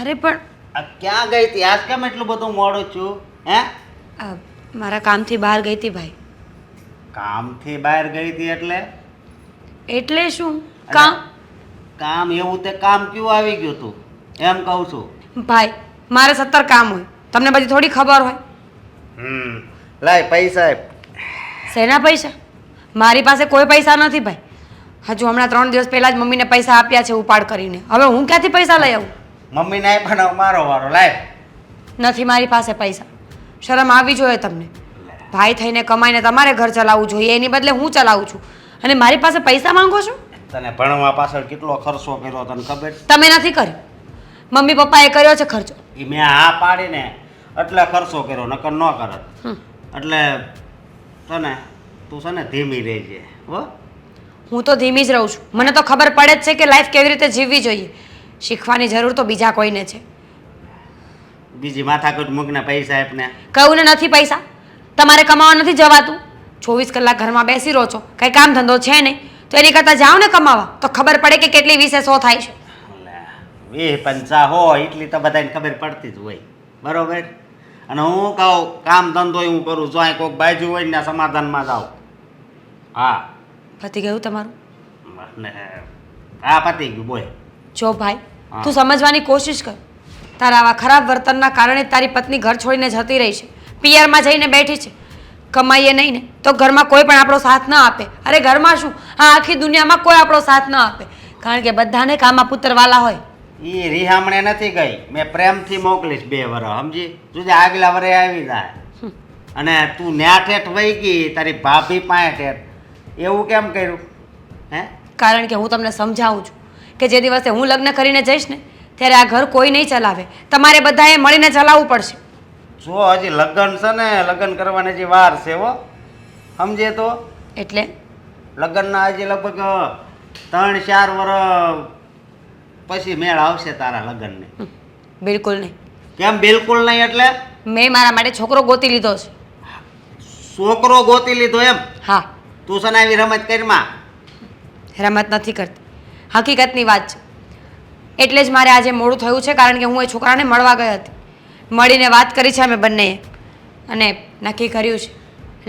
અરે પણ આ ક્યાં ગઈ હતી? આજ કેમ એટલું બધું મોડું છું? હે? આ, મારા કામથી બહાર ગઈ હતી ભાઈ. કામથી બહાર ગઈ હતી એટલે? એટલે શું? કામ? કામ એવું તે કામ કયું આવી ગયું તું એમ કહું છું. ભાઈ મારે સત્તર કામ હોય. તમને બધી થોડી ખબર હોય. હમ લાય પૈસા. શેના પૈસા? મારી પાસે કોઈ પૈસા નથી ભાઈ. હજુ હમણાં ત્રણ દિવસ પહેલાં જ મમ્મીને પૈસા આપ્યા છે ઉપાડ કરીને. હવે હું ક્યાંથી પૈસા લઈ આવું? મમ્મીને આપ્યા પણ મારો વારો. લાય. નથી મારી પાસે પૈસા. શરમ આવી જોઈએ તમને. ભાઈ થઈને કમાઈને તમારે ઘર ચલાવવું જોઈએ એની બદલે હું ચલાવું છું. અને મારી પાસે પૈસા માંગો છો? તને ભણવા પાછળ કેટલો ખર્ચો કર્યો તને ખબર? તમે નથી કર્યો. મમ્મી પપ્પાએ કર્યો છે ખર્ચો. એ મેં આ પાડીને એટલે ખર્ચો કર્યો નકર ન કરત હમ. એટલે તને તું છે ને ધીમી રહેજે હો. હું તો ધીમી જ રહું છું. મને તો ખબર પડે જ છે કે લાઈફ કેવી રીતે જીવવી જોઈએ. શીખવાની જરૂર તો બીજા કોઈને છે. બીજી માથાકૂટ મૂકને પૈસા આપને. કહું ને નથી પૈસા. તમારે કમાવા નથી જવાતું. ચોવીસ કલાક ઘરમાં બેસી રહો છો. કંઈ કામ ધંધો છે નહીં. તો એની કરતાં જાઓ ને કમાવા. તો ખબર પડે કે કેટલી વિશે સો થાય છે. વીસ પંચા હોય એટલી તો બધાને ખબર પડતી જ હોય. બરોબર? અને હું કહું કામ ધંધો હું કરું જો અહીં કોઈક બાજુ હોય ને સમાધાનમાં જાઓ. હા. પતી ગયું તમારું? હા પતી ગયું બોય જો ભાઈ તું સમજવાની કોશિશ કર. તારા આવા ખરાબ વર્તનના કારણે તારી પત્ની ઘર છોડીને જતી રહી છે. પિયરમાં જઈને બેઠી છે. કમાઈએ નહીં ને તો ઘરમાં કોઈ પણ આપણો સાથ ન આપે. અરે ઘરમાં શું? આ આખી દુનિયામાં કોઈ આપણો સાથ ન આપે. કારણ કે બધાને કામમાં પુત્રવાલા હોય. એ રિહામણે નથી ગઈ. મેં પ્રેમથી મોકલીશ બે વર સમજી? જોજે આગલા વરે આવી જાય. અને તું ન્યા ઠેઠ વહી ગઈ તારી ભાભી પાસે ઠેઠ. એવું કેમ કર્યું? હે? કારણ કે હું તમને સમજાવું છું. કે જે દિવસે હું લગ્ન કરીને જઈશ ને ત્યારે આ ઘર કોઈ નહીં ચલાવે. તમારે બધાએ મળીને ચલાવવું પડશે. જો હજી લગ્ન છે ને લગ્ન કરવાની હજી વાર છે હો. સમજે તો? એટલે? લગ્નના હજી લગભગ ત્રણ ચાર વર્ષ પછી મેળ આવશે તારા લગ્નને. બિલકુલ નહીં. કેમ બિલકુલ નહીં એટલે? મેં મારા માટે છોકરો ગોતી લીધો છે. છોકરો ગોતી લીધો એમ? હા. તું છે ને આવી રમત કરીમાં? રમત નથી કરતી. હકીકતની વાત છે. એટલે જ મારે આજે મોડું થયું છે, કારણ કે હું એ છોકરાને મળવા ગઈ હતી. મળીને વાત કરી છે અમે બંનેએ. અને નક્કી કર્યું છે.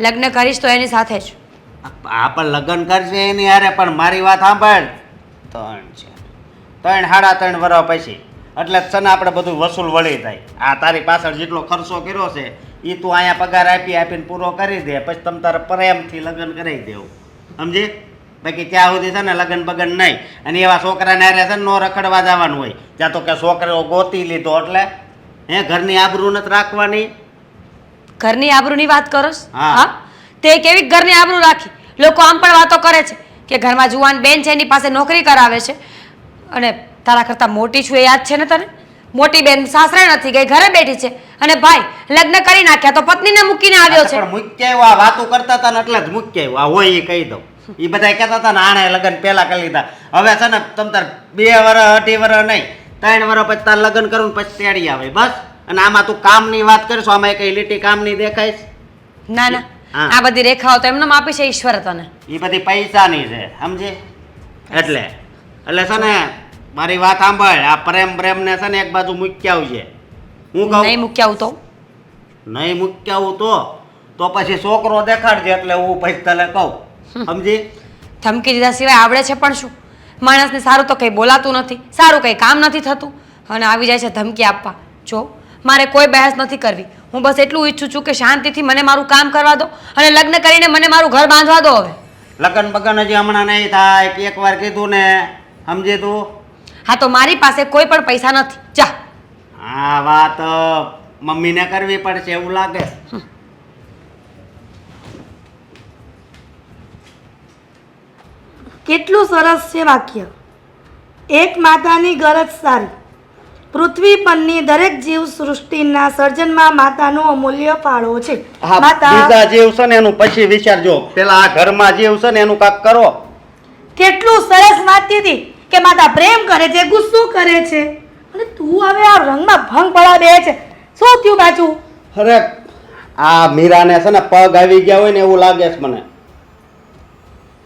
લગ્ન કરીશ તો એની સાથે જ. આ પણ લગ્ન કરશે એની હારે, પણ મારી વાત સાંભળ. ત્રણ છે. ત્રણ, સાડા ત્રણ વર્ષ પછી. એટલે છે આપણે બધું વસૂલ વળી થાય. આ તારી પાછળ જેટલો ખર્ચો કર્યો છે એ તું અહીંયા પગાર આપી આપીને પૂરો કરી દે, પછી તમે તારે પ્રેમથી લગ્ન કરાવી દેવું. સમજી? બાકી ત્યાં સુધી છે ને લગ્ન બગન નહીં. અને એવા છોકરાને હારે છે ને નો રખડવા જવાનું હોય. ત્યાં તો કે છોકરો ગોતી લીધો એટલે હે ઘરની આબરૂ નથી રાખવાની? ઘરની આબરૂની વાત કરો હા. તે કેવી ઘરની આબરૂ રાખી? લોકો આમ પણ વાતો કરે છે કે ઘરમાં જુવાન બેન છે એની પાસે નોકરી કરાવે છે. અને તારા કરતાં મોટી છું એ યાદ છે ને તને? મોટી બેન સાસરે નથી ગઈ ઘરે બેઠી છે. અને ભાઈ લગ્ન કરી નાખ્યા તો પત્નીને મૂકીને આવ્યો છે. મૂક્યા આ વાતો કરતા હતા ને એટલે જ મૂક્યા આ હોય એ કહી દઉં. એ બધા કહેતા હતા ને આણે લગ્ન પહેલા કરી લીધા. હવે છે ને તમ તાર બે વર્ષ અઢી વર્ષ નહીં ત્રણ વર્ષ પછી તાર લગ્ન કરું પછી તેડી આવે. બસ. અને આમાં તું કામની વાત કરીશું આમાં કઈ લીટી કામની દેખાય ના ના. આ બધી રેખાઓ તો એમને આપી છે ઈશ્વર તને. એ બધી પૈસાની છે સમજે? એટલે એટલે છે ને મારી વાત સાંભળ આ પ્રેમ પ્રેમ ને છે ને એક બાજુ મૂક્યા આવજે હું કહું? નહીં મૂક્યા આવું તો? નહીં મૂક્યા આવું તો? તો પછી છોકરો દેખાડજે એટલે હું પછી તને કહું. સમજી? ધમકી દીધા સિવાય આવડે છે પણ શું? માણસને સારું તો કંઈ બોલાતું નથી સારું કંઈ કામ નથી થતું. અને આવી જાય છે ધમકી આપવા. જો મારે કોઈ બહેસ નથી કરવી. હું બસ એટલું ઈચ્છું છું કે શાંતિથી મને મારું કામ કરવા દો અને લગ્ન કરીને મને મારું ઘર બાંધવા દો હવે. લગ્ન બગન હજી હમણાં નહીં થાય. કે એકવાર કીધું ને. સમજે તું? હા તો મારી પાસે કોઈ પણ પૈસા નથી. જા. આ વાત મમ્મીને કરવી પડશે એવું લાગે. કેટલું સરસ છે વાક્ય. એક માતાની ગરજ સારી. પૃથ્વી પરની દરેક જીવ સૃષ્ટિના સર્જનમાં માતાનો અમૂલ્ય ફાળો છે. માતા બીજા જીવ છે ને એનું પછી વિચારજો પેલા આ ઘરમાં જીવ છે ને એનું કાક કરો. કેટલું સરસ વાંચતી હતી કે માતા પ્રેમ કરે છે ગુસ્સો કરે છે. અને તું હવે આ રંગમાં ભંગ પડાવે છે. શું થયું બાજુ? અરે આ મીરાને છે ને પગ આવી ગયા હોય ને એવું લાગે છે મને.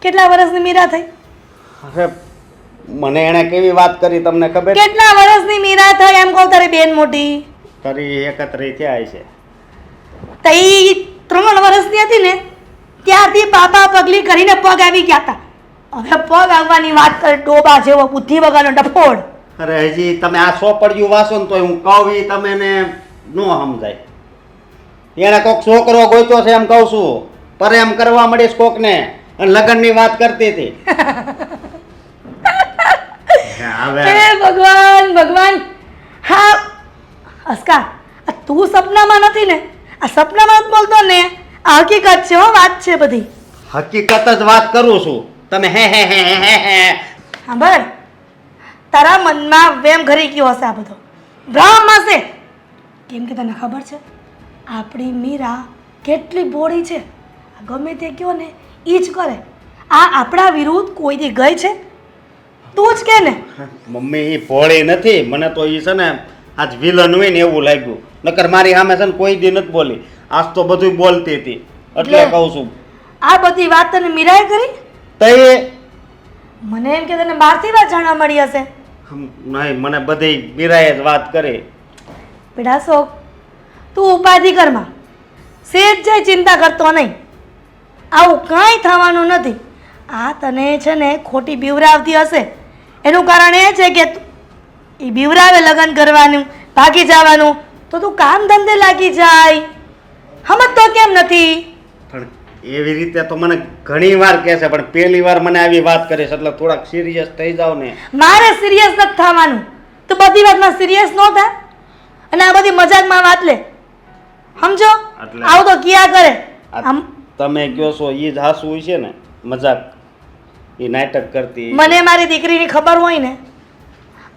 કેટલા વર્ષની મીરા થઈ? અરે મને એણે કેવી વાત કરી તમને ખબર? કેટલા વર્ષની મીરા થઈ એમ કહું તારી બેન મોટી? તારી એકત્રી થયા છે તઈ ત્રણ વર્ષની હતી ને ત્યારથી પાપા પગલી કરીને પગ આવી ગયા હતા. હવે પગ આવવાની વાત કરે ડોબા જેવો બુદ્ધિ વગરનો ડફોડ. અરે હજી તમે આ સોપડિયું વાસો ને તો હું કહું એ તમે ને ન સમજાય. એને કોક છોકરો ગોઈતો છે એમ કહું છું. પર એમ કરવા મળીશ કોકને. અને લગ્નની વાત કરતી હતી. હવે હે ભગવાન ભગવાન. હા અસ્કા આ તું સપનામાં નથી ને? આ સપનામાં જ બોલતો ને? આ હકીકત છે હો વાત છે બધી. હકીકત જ વાત કરું છું. તમે હે હે હે હે હે સાંભળ તારા મનમાં વેમ ઘરી ગયો હશે આ બધો. ભ્રમ હશે. કેમ કે તને ખબર છે આપણી મીરા કેટલી બોળી છે. આ ગમે તે કયો ને એ જ કરે. આ આપણા વિરુદ્ધ કોઈ દી ગઈ છે? તું જ કે ને? મમ્મી એ ભોળી નથી. મને તો એ છે ને આજ વિલન હોય ને એવું લાગ્યું. નકર મારી સામે છે ને કોઈ દી નથી બોલી. આજ તો બધું બોલતી હતી. એટલે? કહું છું. આ બધી વાત તને મીરાએ કરી? તો એ મને એમ કે તને બહારથી વાત જાણવા મળી હશે. નહીં મને બધી મીરાએ જ વાત કરી. બેટા શોક તું ઉપાધિ કરમાં સેજ જાય ચિંતા કરતો નહીં. આવું કાંઈ થવાનું નથી. આ તને છે ને ખોટી બીવરાવતી હશે. એનું કારણ એ છે કે એ બીવરાવે લગ્ન કરવાનું ભાગી જવાનું તો તું કામ ધંધે લાગી જાય. સમજતો કેમ નથી? પણ એવી રીતે તો મને ઘણી વાર કહે છે પણ પહેલી વાર મને આવી વાત કરીશ એટલે થોડાક સિરિયસ થઈ જાવ ને. મારે સિરિયસ નથી થવાનું. તો બધી વાતમાં સિરિયસ ન થા અને આ બધી મજાકમાં વાત લે. સમજો? આવું તો કિયા કરે? તમે કહો છો એ જ હાસવું હોય છે ને મજાક. એ નાટક કરતી. મને મારી દીકરીની ખબર હોય ને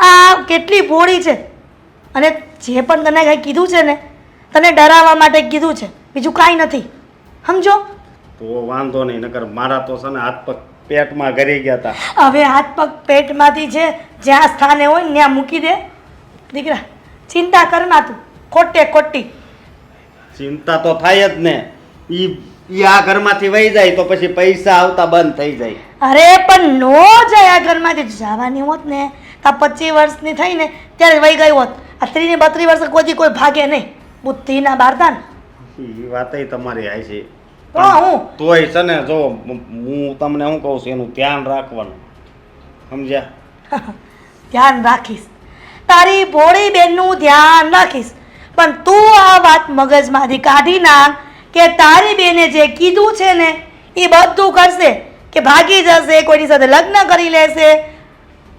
આ કેટલી ભોળી છે. અને જે પણ તને કંઈ કીધું છે ને તને ડરાવવા માટે કીધું છે બીજું કાંઈ નથી. સમજો? તો વાંધો નહીં નકર મારા તો છે ને હાથ પગ પેટમાં ઘરી ગયા હતા હવે હાથ પગ પેટમાંથી છે જ્યાં સ્થાને હોય ને ત્યાં મૂકી દે. દીકરા ચિંતા કર ના તું ખોટે ખોટી. ચિંતા તો થાય જ ને. ઈ આ ઘરમાંથી વહી જાય તો પછી પૈસા આવતા બંધ થઈ જાય. અરે પણ નો જાય ઘરમાંથી જવાની હોત ને તા પચીસ વર્ષની થઈ ને ત્યારે વહી ગઈ હોત. આ ત્રીને બત્રીસ વર્ષ કોઈ કોઈ ભાગે નહીં. બુદ્ધિના બારદાન. એ વાતય તમારી આવી છે. તો હું? તોય છે ને જો હું તમને શું કહું છું એનું ધ્યાન રાખવાનું. સમજ્યા? ધ્યાન રાખીશ. તારી ભોળી બેનનું ધ્યાન રાખીશ. પણ તું આ વાત મગજમાંથી કાઢી નાખ કે તારી બેને જે કીધું છે ને એ બધું કરશે. કે ભાગી જશે કોઈની સાથે લગ્ન કરી લેશે.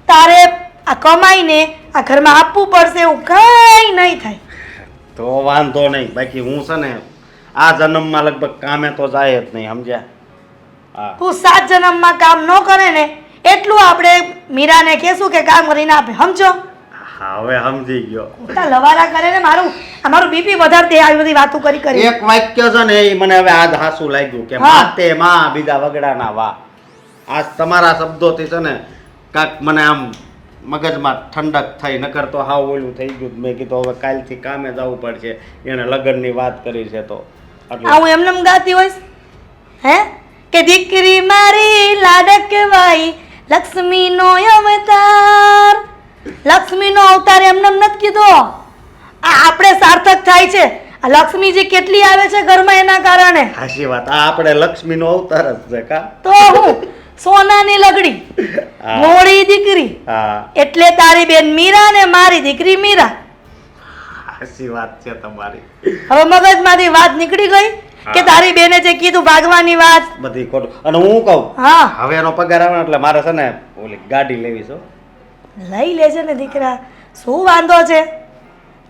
તારે આ કમાઈને આ ઘરમાં આપવું પડશે એવું કંઈ નહીં થાય. તો વાંધો નહીં. બાકી હું છે ને આ જન્મમાં લગભગ કામે તો જાય જ નહીં સમજ્યા? તું સાત જન્મમાં કામ ન કરે ને એટલું આપણે મીરાને કહેશું કે કામ કરીને આપે સમજો? હવે સમજી ગયો. ખોટા લવારા કરે ને મારું. અમારું મારું બીપી વધારતી આવી બધી વાતો કરી કરી. એક વાક્ય છે ને એ મને હવે આજ હાસુ લાગ્યું કે. માતે માં બીજા વગડાના વા. આજ તમારા શબ્દોથી છે ને કાક મને આમ મગજમાં ઠંડક થઈ નકર તો હાવ ઓલું થઈ ગયું મેં કીધું હવે કાલથી કામે જવું પડશે. એને લગ્નની વાત કરી છે તો. આવું આ હું એમને એમ ગાતી હોઈશ? હે? કે દીકરી મારી લાડકવાઈ લક્ષ્મીનો અવતાર. લક્ષ્મીનો અવતાર એમને નથી કીધો. આ આપણે સાર્થક થાય છે. આ લક્ષ્મીજી કેટલી આવે છે ઘરમાં એના કારણે. હાશી વાત. આ આપણે લક્ષ્મીનો અવતાર જ છે કા? તો હું સોનાની લગડી મોડી દીકરી એટલે તારી બેન મીરા ને મારી દીકરી મીરા. હાશી વાત છે તમારી. હવે મગજમાંથી વાત નીકળી ગઈ કે તારી બેને જે કીધું ભાગવાની વાત. બધી ખોટું. અને હું કહું હા. હવે એનો પગાર આવે એટલે મારે છે ને ઓલી ગાડી લેવી છે. લઈ લેજે ને દીકરા શું વાંધો છે?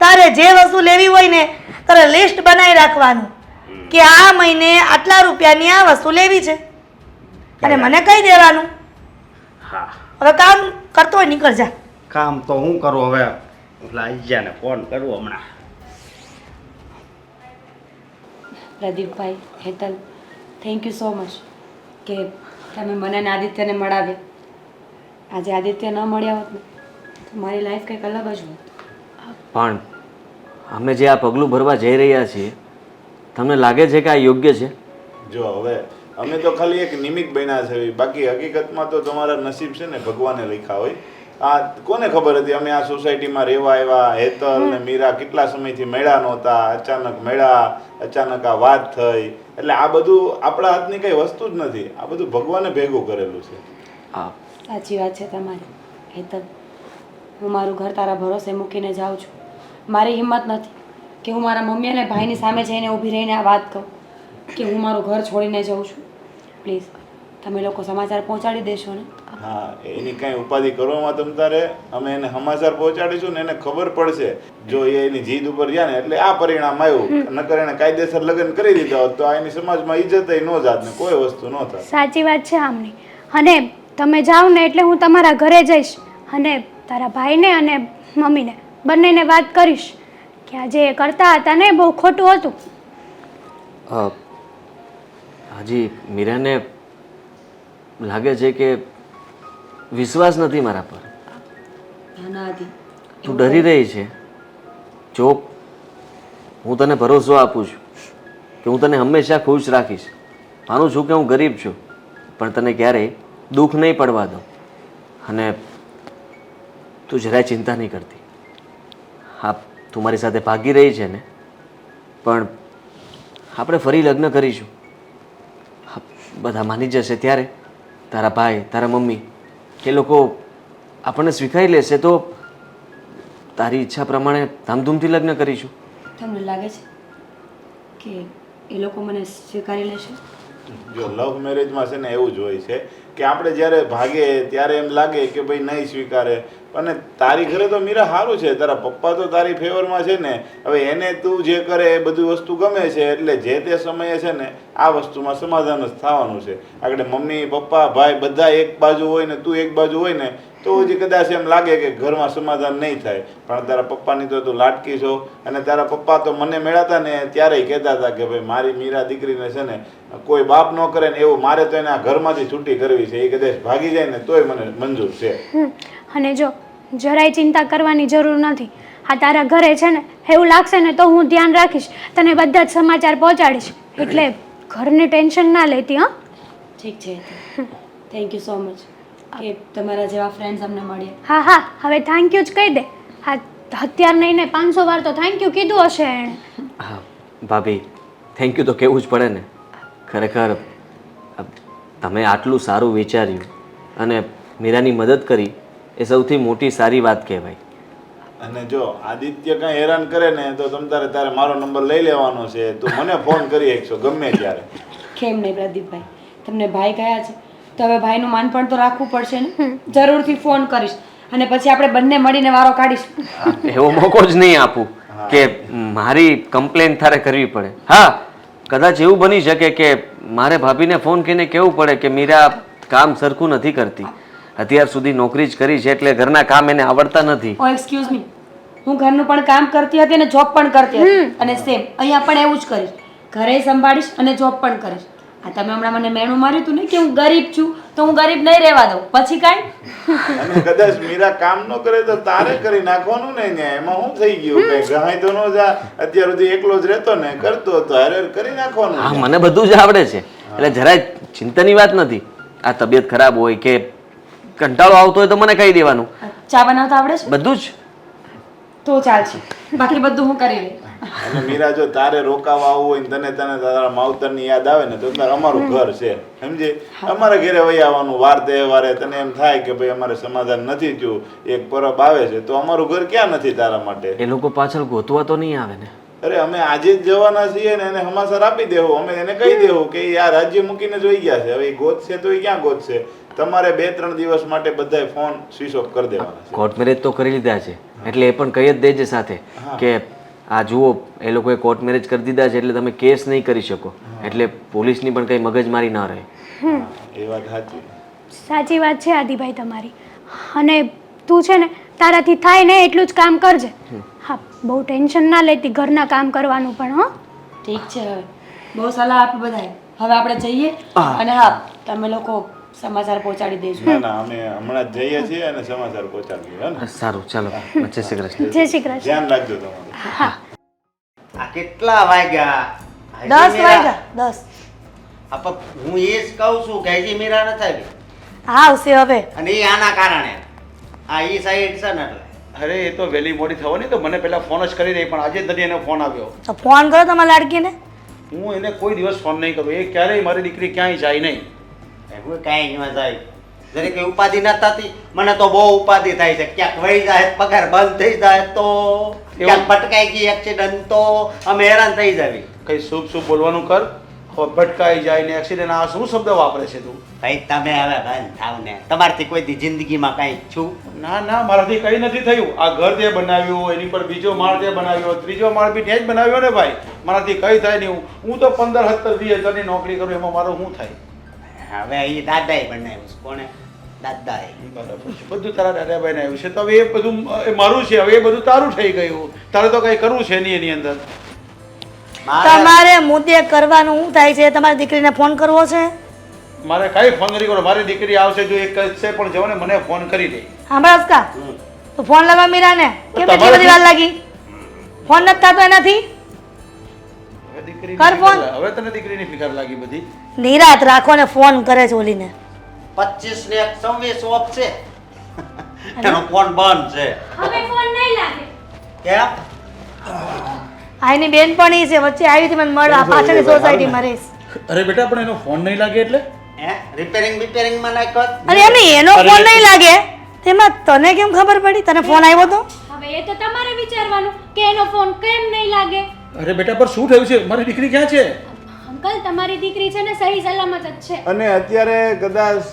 તારે જે વસ્તુ લેવી હોય ને તારે લિસ્ટ બનાવી રાખવાનું કે આ મહિને આટલા રૂપિયાની આ વસ્તુ લેવી છે. અને મને કહી દેવાનું. હા. હવે કામ કરતો હોય નીકળ જા. કામ તો હું કરું હવે? એટલે આઈ ફોન કરું હમણાં. પ્રદીપભાઈ Hetal thank you so much કે તમે મને આદિત્યને મળાવ્યા. આજે આદિત્ય ન મળ્યા હોત ને તો મારી લાઈફ કંઈક અલગ જ હોત. પણ અમે જે આ પગલું ભરવા જઈ રહ્યા છીએ તમને લાગે છે કે આ યોગ્ય છે? જો હવે અમે તો ખાલી એક નિમિત્ત બન્યા છે. બાકી હકીકતમાં તો તમારા નસીબ છે ને ભગવાને લખ્યા હોય. આ કોને ખબર હતી? અમે આ સોસાયટીમાં રહેવા આવ્યા હેતલ ને મીરા કેટલા સમયથી મળ્યા નહોતા? અચાનક મળ્યા અચાનક આ વાત થઈ. એટલે આ બધું આપણા હાથની કઈ વસ્તુ જ નથી. આ બધું ભગવાને ભેગું કરેલું છે. હા. સાચી વાત છે તમારી. હેતલ હું મારું ઘર તારા ભરોસે મૂકીને જાઉં છું. મારી હિંમત નથી કે હું મારા મમ્મી અને ભાઈની સામે જઈને ઊભી રહીને આ વાત કહું કે હું મારું ઘર છોડીને જાઉં છું. પ્લીઝ તમે લોકો સમાચાર પહોંચાડી દેશો ને. હા એની કઈ ઉપાધિ કરવામાં તમ તારે. અમે એને સમાચાર પહોંચાડીશું ને એને ખબર પડશે. જો એ એની જીદ ઉપર ગયા ને એટલે આ પરિણામ આવ્યું. નકર એને કાયદેસર લગ્ન કરી દીધા હોત તો આ એની સમાજમાં ઇજ્જત ન જાત ને કોઈ વસ્તુ ન થાય સાચી વાત છે આમની. અને તમે જાઓ ને એટલે હું તમારા ઘરે જઈશ અને તારા ભાઈને અને મમ્મીને બંનેને વાત કરીશ કે આજે એ કરતા હતા ને બહુ ખોટું હતું. હાજી હજી મીરાને લાગે છે કે વિશ્વાસ નથી મારા પર. તું ડરી રહી છે. જો હું તને ભરોસો આપું છું કે હું તને હંમેશા ખુશ રાખીશ. માનું છું કે હું ગરીબ છું પણ તને ક્યારેય દુઃખ નહીં પડવા દો. અને તું જરાય ચિંતા નહીં કરતી. હા તું મારી સાથે ભાગી રહી છે ને પણ આપણે ફરી લગ્ન કરીશું. બધા માની જશે ત્યારે. તારા ભાઈ તારા મમ્મી એ લોકો આપણને સ્વીકારી લેશે તો તારી ઈચ્છા પ્રમાણે ધામધૂમથી લગ્ન કરીશું. તમને લાગે છે કે એ લોકો મને સ્વીકારી લેશે? જો લવ મેરેજમાં છે ને એવું જ હોય છે કે આપણે જ્યારે ભાગે ત્યારે એમ લાગે કે ભાઈ નહીં સ્વીકારે. અને તારી ઘરે તો મીરા સારું છે. તારા પપ્પા તો તારી ફેવરમાં છે ને. હવે એને તું જે કરે એ બધી વસ્તુ ગમે છે. એટલે જે તે સમયે છે ને આ વસ્તુમાં સમાધાન જ થવાનું છે. આગળ મમ્મી, પપ્પા, ભાઈ બધા એક બાજુ હોય ને તું એક બાજુ હોય ને, તો હજી કદાચ એમ લાગે કે ઘરમાં સમાધાન નહીં થાય. પણ તારા પપ્પાની તો તું લાટકી છો. અને તારા પપ્પા તો મને મેળાતા ને ત્યારે કહેતા હતા કે ભાઈ મારી મીરા દીકરીને છે ને કોઈ બાપ ન કરે ને એવું મારે તો એને ઘરમાંથી છૂટી કરવી છે. એ કદાચ ભાગી જાય ને તોય મને મંજૂર છે. અને જો જરાય ચિંતા કરવાની જરૂર નથી. આ તારા ઘરે છે ને એવું લાગશે ને તો હું ધ્યાન રાખીશ. તને બધા જ સમાચાર પહોંચાડીશ. એટલે ઘરની ટેન્શન ના લેતી હા? ઠીક છે. થેન્ક યુ સો મચ કે તમારા જેવા ફ્રેન્ડ્સ અમને મળ્યા. હા હા. હવે થેન્ક યુ જ કહી દે. હા અત્યાર નહીં ને પાંચસો વાર તો થેન્ક યુ કીધું હશે એણે. હા ભાભી થેન્ક યુ તો કહેવું જ પડે ને. ખરેખર તમે આટલું સારું વિચાર્યું અને મીરાની મદદ કરી એ સૌથી મોટી સારી વાત કહેવાય. અને જો આદિત્ય કાંઈ હેરાન કરે ને તો તમ તારે તારે મારો નંબર લઈ લેવાનો છે. તું મને ફોન કરી શકશો ગમે ત્યારે. કેમ નહીં પ્રદીપભાઈ? તમને ભાઈ કયા છે? તો હવે ભાઈનું માન પણ તો રાખવું પડશે ને? જરૂરથી ફોન કરીશ. અને પછી આપણે બંને મળીને વારો કાઢીશું. એવો મોકો જ નહીં આપું કે મારી કમ્પ્લેન તારે કરવી પડે. હા કદાચ એવું બની શકે કે મારે ભાભીને ફોન કરીને કહેવું પડે કે મીરા કામ સરખું નથી કરતી. અત્યાર સુધી નોકરી જ કરી છે એટલે ઘરના કામ એને આવડતા નથી. ઓ એક્સક્યુઝ મી હું ઘરનું પણ કામ કરતી હતી અને જોબ પણ કરતી હતી. અને સેમ અહીંયા પણ એવું જ કરીશ. ઘરે સંભાળીશ અને જોબ પણ કરીશ. આ તમે હમણાં મને મેણું માર્યું હતું ને કે હું ગરીબ છું તો હું ગરીબ નહીં રહેવા દઉં. પછી કાંઈ? અને કદાચ મીરા કામ ન કરે તો તારે કરી નાખવાનું ને ન્યા એમાં હું થઈ ગયું કઈ ગહાય તો નો જા. અત્યાર સુધી એકલો જ રહેતો ને કરતો તો હારે હારે કરી નાખવાનું. હા મને બધું જ આવડે છે. એટલે જરાય ચિંતાની વાત નથી. આ તબિયત ખરાબ હોય કે કંટાળો આવતો હોય તો મને કહી દેવાનું. ચા બનાવતા આવડે છે? બધું જ. તો ચાલશે. બાકી બધું હું કરી લઈશ. અને મીરા જો તારે રોકાવા આવવું હોય ને તને તને તારા માવતરની યાદ આવે ને તો તારે અમારું ઘર છે. સમજે? અમારા ઘરે વહી આવવાનું વાર તહેવારે તને એમ થાય કે ભાઈ અમારે સમાધાન નથી થયું એક પરબ આવે છે તો અમારું ઘર ક્યાં નથી તારા માટે? એ લોકો પાછળ ગોતવા તો નહીં આવે ને. અરે અમે આજે જ જવાના છીએ ને એને સમાચાર આપી દેવું. અમે એને કહી દેવું કે આ રાજ્ય મૂકીને જોઈ ગયા છે. હવે ઈ ગોતશે તો એ ક્યાં ગોતશે તમારે બે ત્રણ દિવસ માટે બધાય ફોન સ્વિચ ઓફ કરી દેવાના છે. કોર્ટ મેરેજ તો કરી લીધા છે. એટલે એ પણ કહી જ દેજે સાથે કે આ જુઓ એ લોકોએ કોર્ટ મેરેજ કરી દીધા છે એટલે તમે કેસ નહીં કરી શકો. એટલે પોલીસની પણ કંઈ મગજમારી ના રહે. એ વાત સાચી. સાચી વાત છે આદિભાઈ તમારી. અને તું છે ને તારાથી થાય ને એટલું જ કામ કરજે. હા બહુ ટેન્શન ના લેતી ઘરના કામ કરવાનું પણ હો. ઠીક છે હવે. બહુ સલાહ આપી બધાએ. હવે આપણે જઈએ અને હા તમે લોકો સમાચાર પહોંચાડી દેજો. ના ના અમે હમણાં જ જઈએ છીએ અને સમાચાર પહોંચાડીએ હે ને? સારું ચાલો. જય શ્રી કૃષ્ણ. જય શ્રી કૃષ્ણ. ધ્યાન રાખજો તમારું. આ કેટલા વાગ્યા? હજી દસ મીરા- વાગ્યા દસ. આ હું એ જ કહું છું કે હજી મીરા નથી આવી હા આવશે હવે. અને એ આના કારણે. આ ઈ સાઈડ છે ને એટલે. અરે એ તો વહેલી મોડી થવાની તો મને પહેલા ફોન જ કરી દઈ પણ આજે તરી એને ફોન આવ્યો. તો ફોન કરો તમારા લાડકીને? હું એને કોઈ દિવસ ફોન નહીં કરું. એ ક્યારેય મારી દીકરી ક્યાંય જાય નહીં. હું કાંઈ ન જાય. જરી કઈ ઉપાધિ ન થતી. મને તો બહુ ઉપાધિ થાય છે. ક્યાંક વહી જાય પગાર બંધ થઈ જાય તો. ક્યાંક ભટકાઈ ગઈ એક્સિડન્ટ તો. અમે હેરાન થઈ જાવી. કઈ શુભ શુભ બોલવાનું કર. ભટકાઈ જાય ને એક્સિડન્ટ આ શું શબ્દ વાપરે છે તું? ભાઈ તમે હવે બંધ થાવ ને. તમારથી કોઈ જિંદગીમાં કાંઈ છું? ના ના મારાથી કઈ નથી થયું. આ ઘર તે બનાવ્યું એની પર બીજો માળ તે બનાવ્યો ત્રીજો માળ બી ત્યાં જ બનાવ્યો ને ભાઈ? મારાથી કઈ થાય નહીં. હું- તો પંદર સત્તર વીસ હજારની નોકરી કરું એમાં મારું શું થાય? હવે એ દાદાએ બનાવ્યું કોણે? દાદાએ. બધું તારા દાદાભાઈ ને આવ્યું છે. તો હવે એ બધું મારું છે. હવે એ બધું તારું થઈ ગયું. તારે તો કઈ કરવું છે નહીં એની અંદર? તમારે મુદ્દે કરવાનું શું થાય છે? તમારી દીકરીને ફોન કરવો છે? મારે કઈ ફોન નથી કરો મારી દીકરી આવશે જો એક છે પણ જો ને મને ફોન કરી દે. સાંભળ કા તો ફોન લગાવ મીરાને. કેમ એટલી બધી વાર લાગી? ફોન નથી થતો એનાથી? દીકરી કર ફોન. હવે તને દીકરીની ફિકર લાગી બધી. નિરાત રાખો ને ફોન કરે છે ઓલીને. પચીસ ને એક છવ્વીસ ઓફ છે. એનો ફોન બંધ છે. હવે ફોન નહીં લાગે. કેમ? આ એની બેનપણી છે. વચ્ચે આવી હતી મને મળવા. પાછળની સોસાયટીમાં રહીશ અરે બેટા પણ એનો ફોન નહીં લાગે એટલે? હે? રિપેરિંગ બિપેરિંગમાં નાખ્યો અરે એમ એનો ફોન નહીં લાગે. તેમાં તને કેમ ખબર પડી? તને ફોન આવ્યો તો? હવે એ તો તમારે વિચારવાનું કે એનો ફોન કેમ નહીં લાગે? અરે બેટા પર શું થયું છે? મારી દીકરી ક્યાં છે? અંકલ તમારી દીકરી છે ને સહી સલામત જ છે. અને અત્યારે કદાચ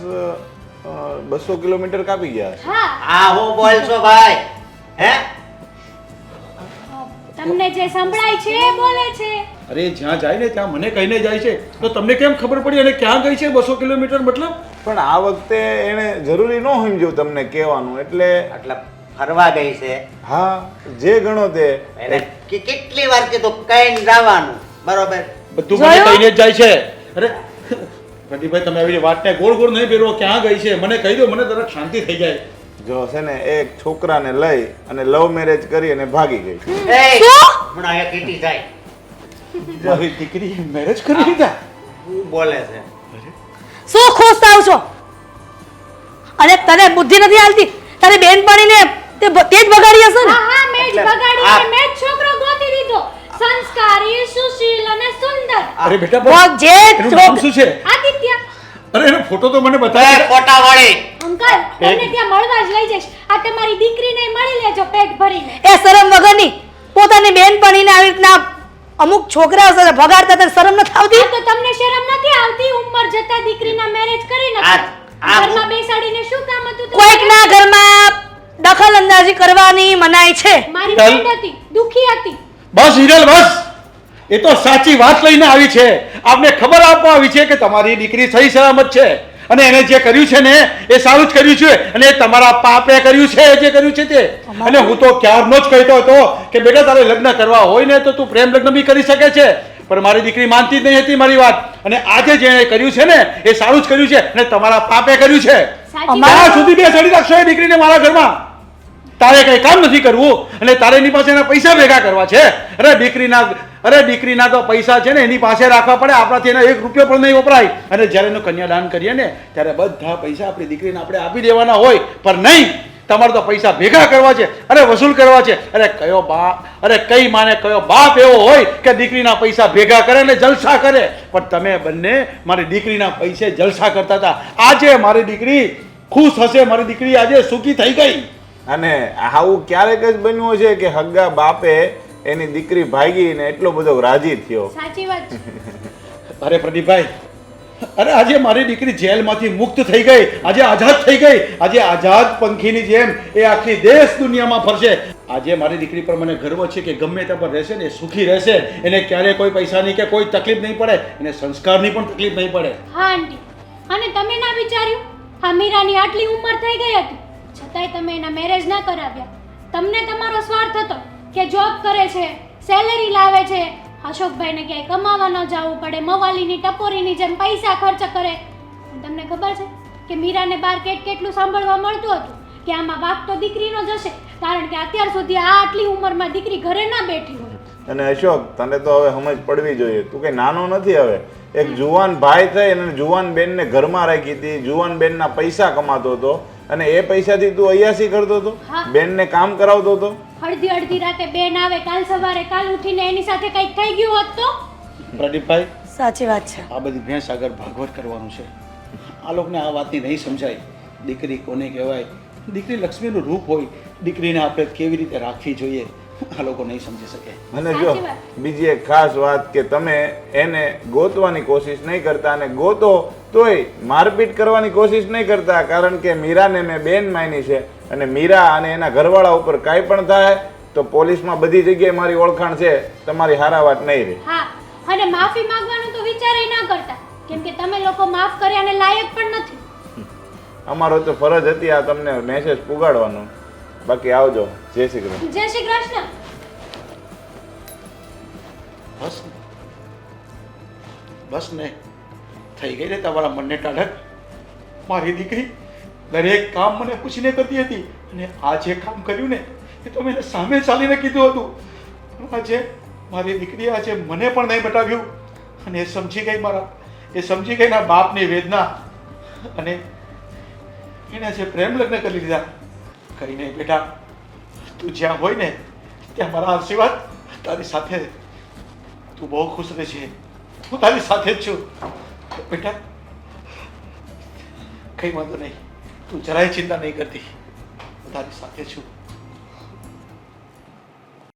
બસો કિલોમીટર કાપી ગયા હા. હા હું બોલ છો ભાઈ. હે? તમને જે સંભળાય છે એ બોલે છે. અરે જ્યાં જાય ને ત્યાં મને કહીને જાય છે. તો તમને કેમ ખબર પડી અને ક્યાં ગઈ છે બસો કિલોમીટર મતલબ? પણ આ વખતે એને જરૂરી ન સમજ્યું તમને કહેવાનું એટલે એટલે ફરવા ગઈ છે. હા જે ગણો તે. એને કેટલી વાર કીધું કઈ જવાનું. બરોબર? બધું મને કહીને જ જાય છે. અરે પ્રદીપભાઈ તમે આવી વાતને ગોળ ગોળ નહીં પહેરો ક્યાં ગઈ છે? મને કહી દો મને તરત શાંતિ થઈ જાય. જો છે ને એક છોકરાને લઈ અને લવ મેરેજ કરી અને ભાગી ગઈ. એ! હમણાં એ કીટી જાય મારી દીકરી મેરેજ કરી લીધા? શું બોલે છે? શું ખુશ થાવ છો? અને તને બુદ્ધિ નથી આવતી તારે બેન બેનપણીને તે તે જ બગાડી હશે ને? હા હા મેં જ બગાડી મેં જ છોકરો ગોતી દીધો. સંસ્કારી સુશીલ અને સુંદર. અરે બેટા જે નામ છોક- શું છે? આદિત્ય. અરે એનો ફોટો તો મને બતાવ. ફોટા વાળી અંકલ તમને ત્યાં મળવા જ લઈ જઈશ. આ તમારી દીકરીને મળી લેજો પેટ ભરીને. એ શરમ વગરની પોતાની બેનપણીને આવી રીતના અમુક છોકરાઓ સાથે ભગાડતા તને શરમ નથી આવતી? તો તમને શરમ નથી આવતી? ઉંમર જતા દીકરીના મેરેજ કરી નાખો. ઘરમાં બેસાડીને શું કામ હતું? કોઈકના ઘરમાં દખલ અંદાજી કરવાની મનાઈ છે. મારી ફ્રેન્ડ હતી દુખી હતી. બસ હિરલ બસ. એ તો સાચી વાત લઈને આવી છે. આપને ખબર આપવા આવી છે કે તમારી દીકરી સહી સલામત છે. અને એને જે કર્યું છે ને એ સારું જ કર્યું છે. અને તમારા પાપે કર્યું છે જે કર્યું છે તે. અને હું તો ક્યારનો જ કહેતો હતો કે બેટા તારે લગ્ન કરવા હોય ને તો તું પ્રેમ લગ્ન બી કરી શકે છે. પણ મારી દીકરી માનતી જ નહીં હતી મારી વાત. અને આજે જેણે કર્યું છે ને એ સારું જ કર્યું છે અને તમારા પાપે કર્યું છે. અમારા- સુધી બે બેસાડી રાખશો એ દીકરીને મારા ઘરમાં. તારે કઈ કામ નથી કરવું અને તારે એની પાસે એના પૈસા ભેગા કરવા છે. અરે દીકરીના અરે દીકરીના તો પૈસા છે ને એની પાસે રાખવા પડે. આપણાથી એનો એક રૂપિયો પણ નહીં વપરાય. અને જ્યારે એનું કન્યાદાન કરીએ ને, ત્યારે બધા પૈસા આપણી દીકરીને આપણે આપી દેવાના હોય. પણ નહીં. તમારે તો પૈસા ભેગા કરવા છે. અરે વસૂલ કરવા છે. અરે કયો બાપ, અરે કઈ માને કયો બાપ એવો હોય કે દીકરીના પૈસા ભેગા કરે ને જલસા કરે. પણ તમે બંને મારી દીકરીના પૈસે જલસા કરતા હતા. આજે મારી દીકરી ખુશ હશે. મારી દીકરી આજે સુખી થઈ ગઈ. અને આવું ક્યારેક જ બન્યું છે કે હગ્ગા બાપે એની દીકરી ભાગી ને એટલો બધો રાજી થયો. સાચી વાત અરે પ્રદીપભાઈ અરે આજે મારી દીકરી જેલમાંથી મુક્ત થઈ ગઈ આજે આઝાદ થઈ ગઈ આજે આઝાદ પંખીની જેમ એ આખી દેશ દુનિયામાં ફરશે. આજે મારી દીકરી પર મને ગર્વ છે કે ગમે ત્યાં પર રહેશે ને એ સુખી રહેશે. એને ક્યારે કોઈ પૈસાની કે કોઈ તકલીફ નહીં પડે એને સંસ્કારની પણ તકલીફ નહીં પડે. હા આંટી. અને તમે ના વિચાર્યું? હા મીરાની આટલી ઉંમર થઈ ગઈ હતી. છતાંય તમે એના મેરેજ ના કરાવ્યા. તમને તમારો સ્વાર્થ હતો. કે જોબ કરે છે સેલેરી લાવે છે. અશોકભાઈને ક્યાંય કમાવા ન જવું પડે મવાલીની ટપોરીની જેમ પૈસા ખર્ચ કરે. તમને ખબર છે કે મીરાને બાર કેટ કેટલું સાંભળવા મળતું હતું? કે આમાં વાક તો દીકરીનો જ હશે કારણ કે અત્યાર સુધી આ આટલી ઉંમરમાં દીકરી ઘરે ના બેઠી હોય. અને અશોક તને તો હવે સમજ પડવી જોઈએ. તું કઈ નાનો નથી હવે. એક જુવાન ભાઈ થઈ અને જુવાન બેનને ઘરમાં રાખી હતી. જુવાન બેનના પૈસા કમાતો હતો. અને એ પૈસાથી તું અયાસી કરતો હતો. બેનને કામ કરાવતો હતો અડધી અડધી રાતે બેન આવે કાલ સવારે કાલ ઉઠીને એની સાથે કંઈક થઈ ગયું હોત તો? પ્રદીપભાઈ સાચી વાત છે. આ બધી ભેંસ આગળ ભાગવત કરવાનું છે. આ લોકોને આ વાતની નહીં સમજાય. દીકરી કોને કહેવાય? દીકરી લક્ષ્મીનું રૂપ હોય. દીકરીને આપણે કેવી રીતે રાખવી જોઈએ? આ લોકો નહીં સમજી શકે. અને જો બીજી એક ખાસ વાત કે તમે એને ગોતવાની કોશિશ નહીં કરતા અને ગોતો તોય મારપીટ કરવાની કોશિશ નહીં કરતા કારણ કે મીરાને મેં બેન માની છે અને મીરા અને એના ઘરવાળા ઉપર કાંઈ પણ થાય તો પોલીસમાં બધી જગ્યાએ મારી ઓળખાણ છે તમારી હારા વાત નહીં રહે. હા અને માફી માંગવાનું તો વિચારેય ના કરતા કેમ કે તમે લોકો માફ કર્યાને લાયક પણ નથી. અમારો તો ફરજ હતી આ તમને મેસેજ પુગાડવાનો. બાકી આવજો જય શ્રી કૃષ્ણ. જય શ્રી કૃષ્ણ. બસ બસ ને. થઈ ગઈ ને તમારા મનને ટાઢક. મારી દીકરી દરેક કામ મને પૂછીને કરતી હતી અને આ જે કામ કર્યું ને એ તો મેં સામે ચાલીને કીધું હતું. આજે મારી દીકરી આજે મને પણ નહીં બતાવ્યું. અને એ સમજી ગઈ મારા એ સમજી ગઈ ના બાપની વેદના. અને એને જે પ્રેમ લગ્ન કરી લીધા. કઈ નહીં બેટા, તું જ્યાં હોય ને, ત્યાં મારા આશીર્વાદ તારી સાથે. તું બહુ ખુશ રહેશે હું તારી સાથે જ છું. બેટા, કંઈ વાંધો નહીં. તું જરાય ચિંતા નહીં કરતી. હું તારી સાથે છું.